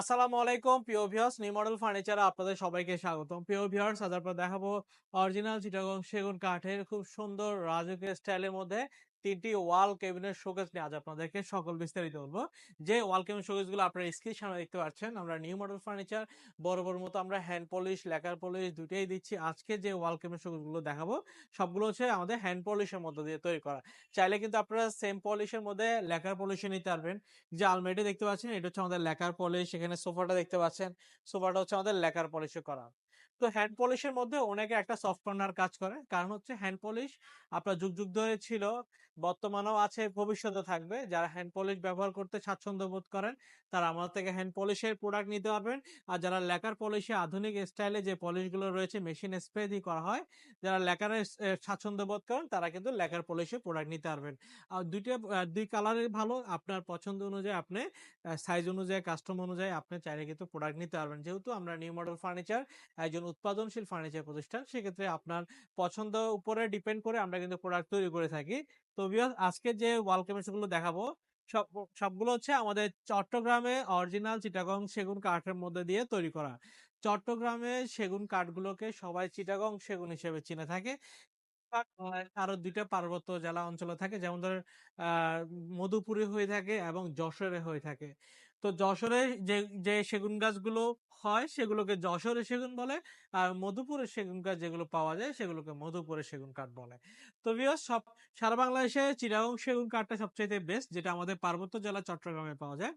আসসালামু আলাইকুম, প্রিয় ভিউয়ার্স নিউ মডেল ফার্নিচারে আপনাদের সবাইকে স্বাগতম। প্রিয় ভিউয়ার্স আজ আপনার দেখাবো অরিজিনাল চিটাগং সেগুন কাঠের খুব সুন্দর রাজকীয় স্টাইলের মধ্যে তিনটি ওয়াল কেবিনের শোকেস নিয়ে আজ আপনাদেরকে সকল বিস্তারিত বলব। যে ওয়াল কেবিন শোকেসগুলো আপনারা স্ক্রিন সামনে দেখতে পাচ্ছেন, আমরা নিউ মডেল ফার্নিচার, বড় বড় মতো আমরা হ্যান্ড পলিশ, লেকার পলিশ দুটাই দিচ্ছি। আজকে যে ওয়াল কেবিন শোকেসগুলো দেখাবো, সবগুলো হচ্ছে আমাদের হ্যান্ড পলিশের মধ্যে দিয়ে তৈরি করা। চাইলে কিন্তু আপনারা সেম পলিশের মধ্যে লেকার পলিশে নিতে পারবেন। যে আলমারিটা দেখতে পাচ্ছেন, এটা হচ্ছে আমাদের লেকার পলিশ, এখানে সোফাটা দেখতে পাচ্ছেন, সোফাটা হচ্ছে আমাদের লেকার পলিশে করা। তো হ্যান্ড পলিশের মধ্যে অনেকে একটা সফট কর্নার কাজ করে। কারণ হচ্ছে হ্যান্ড পলিশ আপনার যুগ যুগ ধরে ছিল, বর্তমানেও আছে, ভবিষ্যতে থাকবে। যারা হ্যান্ড পলিশ ব্যবহার করতে স্বাচ্ছন্দ্য বোধ করেন, তারা আমাদের থেকে হ্যান্ড পলিশের প্রোডাক্ট নিতে পারবেন। আর যারা লেকার পলিশে আধুনিক স্টাইলে যে পলিশগুলো রয়েছে মেশিন স্প্রে দিয়ে করা হয়, যারা লেকারের স্বাচ্ছন্দ্য বোধ করেন, তারা কিন্তু লেকার পলিশে প্রোডাক্ট নিতে পারবেন। আর দুইটা দুই কালারের ভালো। আপনার পছন্দ অনুযায়ী আপনি সাইজ অনুযায়ী কাস্টম অনুযায়ী আপনি চাইলে কিন্তু প্রোডাক্ট নিতে পারবেন। যেহেতু আমরা নিউ মডেল ফার্নিচার একজন উৎপাদনশীল ফার্নিচার প্রতিষ্ঠান, সেক্ষেত্রে আপনার পছন্দ উপরে ডিপেন্ড করে আমরা কিন্তু প্রোডাক্ট তৈরি করে থাকি। তো আজকে যে ওয়াল দেখাবো, সব, সবগুলো হচ্ছে আমাদের চট্টগ্রামে অরিজিনাল চিটাগং সেগুন কাঠের মধ্যে দিয়ে তৈরি করা। চট্টগ্রামে সেগুন কাঠগুলোকে সবাই চিটাগং সেগুন হিসেবে চিনে থাকে। আরও দুইটা পার্বত্য জেলা অঞ্চলে থাকে, যেমন ধরেন, আহ, মধুপুরে হয়ে থাকে এবং যশোরে হয়ে থাকে। তো যশোরে যে যে সেগুন গাছগুলো হয় সেগুলোকে যশোরে সেগুন বলে আর মধুপুরের সেগুন গাছ যেগুলো পাওয়া যায় সেগুলোকে মধুপুরের সেগুন কাঠ বলে। তো ভিউয়ার্স সব, সারা বাংলাদেশে চিরাগং সেগুন কাঠটা সবচেয়ে বেস্ট যেটা আমাদের পার্বত্য জেলা চট্টগ্রামে পাওয়া যায়।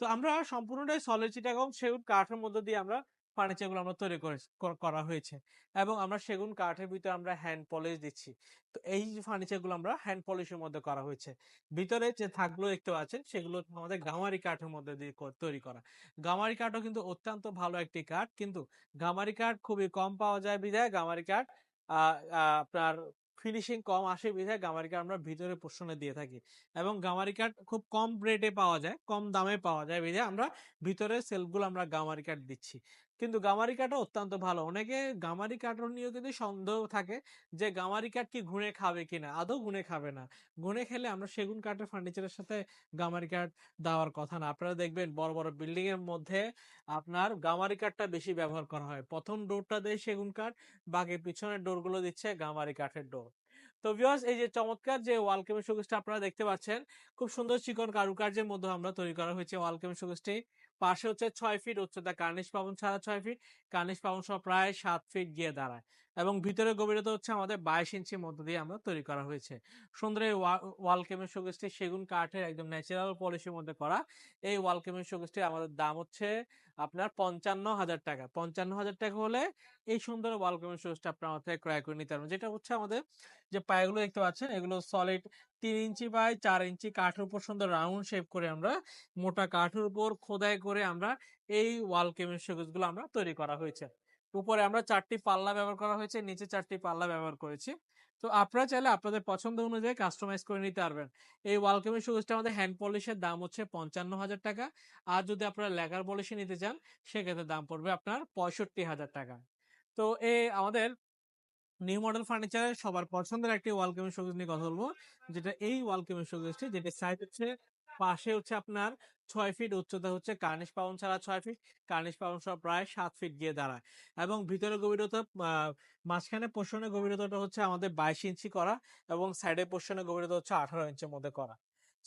তো আমরা সম্পূর্ণটাই সলের চিটাগং সেগুন কাঠের মধ্যে দিয়ে আমরা ফার্নিচারগুলো আমরা তৈরি করে হয়েছে। এবং আমরা সেগুন কাঠের ভিতরে আমরা হ্যান্ড পলিশ দিচ্ছি। তো এই ফার্নিচারগুলো আমরা হ্যান্ড পলিশের মধ্যে করা হয়েছে। ভিতরে যে থাকগুলো দেখতে পাচ্ছেন, সেগুলো আমাদের গামারি কাঠের মধ্যে দিয়ে তৈরি করা। গামারি কাঠও কিন্তু অত্যন্ত ভালো একটি কাঠ। কিন্তু গামারি কাঠ খুবই কম পাওয়া যায় বিধায় গামারি কাঠ আপনার ফিনিশিং কম আসে বিধায় গামারি কাঠ আমরা ভিতরে পোষণে দিয়ে থাকি। এবং গামারি কাঠ খুব কম রেটে পাওয়া যায়, কম দামে পাওয়া যায় বিধায় আমরা ভিতরে সেলফগুলো আমরা গামারি কাঠ দিচ্ছি। কিন্তু গামারি কাঠও অত্যন্ত ভালো। অনেকে গামারি কাঠও নিয়েও কিন্তু সন্দেহ থাকে যে গামারি কাঠ কি ঘুণে খাবে কিনা? আদৌ ঘুণে খাবে না। ঘুণে খেলে আমরা সেগুন কাঠের ফার্নিচারের সাথে গামারি কাঠ দেওয়ার কথা না। আপনারা দেখবেন বড় বড় বিল্ডিং এর মধ্যে আপনার গামারি কাঠটা বেশি ব্যবহার করা হয়। প্রথম ডোরটা দেয় সেগুন কাঠ, বাকি পিছনের ডোরগুলো দিচ্ছে গামারি কাঠের ডোর। তো ভিউয়ার্স এই যে চমৎকার যে ওয়াল কেমিং শোকেসটা আপনারা দেখতে পাচ্ছেন, খুব সুন্দর চিকন কারুকার্যের মধ্যে আমরা তৈরি করা হয়েছে ওয়াল কেমিং শোকেসটি পাশে হচ্ছে ছয় ফিট, উচ্চতা কার্নিশ পাবন ছাড়া ছয় ফিট, কার্নিশ পাবন সহ প্রায় সাত ফিট গিয়ে দাঁড়ায়। এবং ভিতরে গভীরতা হচ্ছে আমাদের বাইশ ইঞ্চির মধ্যে দিয়ে আমরা তৈরি করা হয়েছে। সুন্দর এই ওয়াল কেমিং শোকেসটি সেগুন কাঠের একদম ন্যাচারাল পলিশের মধ্যে করা। এই ওয়াল কেমিং শোকেসটি আমাদের দাম হচ্ছে আপনার পঞ্চান্ন হাজার টাকা। পঞ্চান্ন হাজার টাকা হলে এই সুন্দর ওয়াল কেমিং শোকেসটা আপনার থেকে ক্রয় করে নিতে পারবেন। যেটা হচ্ছে আমাদের যে পায়েগুলো দেখতে পাচ্ছেন, এগুলো সলিড তিন ইঞ্চি বাই চার ইঞ্চি কাঠের উপর সুন্দর রাউন্ড শেপ করে আমরা মোটা কাঠের উপর খোদাই করে আমরা এই ওয়াল কেমিং শোকেস আমরা তৈরি করা হয়েছে। উপরে আমরা চারটি পাল্লা ব্যবহার করা হয়েছে, নিচে চারটি পাল্লা ব্যবহার করেছি। তো আপনারা চাইলে আপনাদের পছন্দ অনুযায়ী কাস্টমাইজ করে নিতে পারবেন। এই ওয়াল কেমিং আমাদের হ্যান্ড পলিশের দাম হচ্ছে পঞ্চান্ন হাজার টাকা। আর যদি আপনারা লেগার পলিশে নিতে চান, সেক্ষেত্রে দাম পড়বে আপনার পঁয়ষট্টি হাজার টাকা। তো এই আমাদের নিউ মডেল ফার্নিচারের সবার পছন্দের একটি ওয়াল কেমিং নিয়ে কথা বলব। যেটা এই ওয়াল কেমিং যেটা সাইজ হচ্ছে পাশে হচ্ছে আপনার ছয় ফিট উচ্চতা হচ্ছে কার্নিশ পাউন ছাড়া ছয় ফিট, কার্নিশ পাউন সহ প্রায় সাত ফিট গিয়ে দাঁড়ায় এবং ভিতরে গভীরতা মাঝখানে পোষণের গভীরতাটা হচ্ছে আমাদের বাইশ ইঞ্চি করা এবং সাইডে পোষণের গভীরতা হচ্ছে আঠারো ইঞ্চির মধ্যে করা।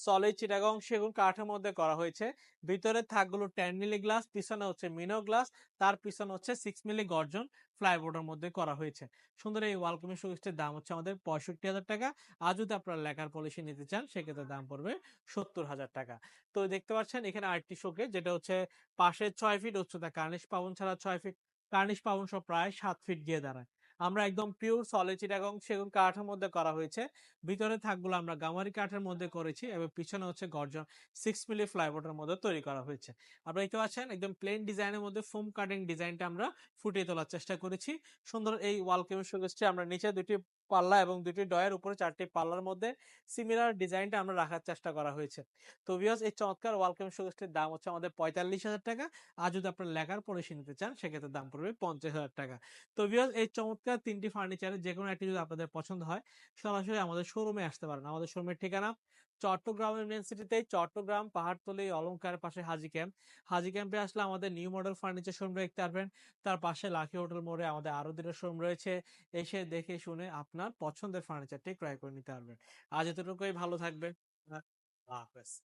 সলিড চিটাগং সেগুন কাঠের মধ্যে করা হয়েছে। ভিতরে থাকগুলো টেন মিলি গ্লাস পিছনে হচ্ছে মিনো গ্লাস তার পিছনে হচ্ছে সিক্স মিলি গর্জন ফ্লাইবোর্ডের মধ্যে করা হয়েছে। সুন্দর এই ওয়ালকামি শোকেসটির দাম হচ্ছে আমাদের পঁয়ষট্টি হাজার টাকা। আর যদি আপনারা লেখার পলিসি নিতে চান, সেক্ষেত্রে দাম পড়বে সত্তর হাজার টাকা। তো দেখতে পাচ্ছেন এখানে আরেকটি শোকেস, যেটা হচ্ছে পাশে ছয় ফিট উচ্চতা, কার্নিশ পাবন ছাড়া ছয় ফিট কার্নিশ পাবন সব প্রায় সাত ফিট গিয়ে দাঁড়ায়। আমরা একদম পিওর সলিড চিটাগং সেগুন কাঠের মধ্যে করা হয়েছে। ভিতরে থাকগুলো আমরা গামারি কাঠের মধ্যে করেছি এবং পিছনে হচ্ছে গর্জন সিক্স মিলি ফ্লাইবোর্ডের মধ্যে তৈরি করা হয়েছে। আপনারা দেখতে পাচ্ছেন একদম প্লেন ডিজাইনের মধ্যে ফোম কাটিং ডিজাইনটা আমরা ফুটিয়ে তোলার চেষ্টা করেছি। সুন্দর এই ওয়াল শোকেসটি আমরা নিচে দুটি পাল্লা এবং দুটি ডয়ের উপরে চারটি পাল্লার মধ্যে সিমিলার ডিজাইনটা আমরা রাখার চেষ্টা করা হয়েছে। তো ভিউয়ার্স এই চমৎকার ওয়াল কেমিং শোকেসটির দাম হচ্ছে আমাদের পঁয়তাল্লিশ হাজার টাকা। আর যদি আপনার লেখার পলিশি নিতে চান, সেক্ষেত্রে দাম পড়বে পঞ্চাশ হাজার টাকা। তো ভিউয়ার্স এই চমৎকার তিনটি ফার্নিচারের যে কোনো একটি যদি আপনাদের পছন্দ হয়, সরাসরি আমাদের শোরুমে আসতে পারেন। আমাদের শোরুমের ঠিকানা চট্টগ্রামের মেন সিটিতে চট্টগ্রাম পাহাড়তলি অলংকারের পাশে হাজি ক্যাম্প হাজি ক্যাম্পে আসলে আমাদের নিউ মডেল ফার্নিচার শোরুম দেখতে পারবেন। তার পাশে লাখি হোটেল মোড়ে আমাদের আরও দুটো শোরুম রয়েছে। এসে দেখে শুনে আপনার পছন্দের ফার্নিচারটি ক্রয় করে নিতে পারবেন। আজ এতটুকুই, ভালো থাকবেন। আল্লাহ হাফেজ।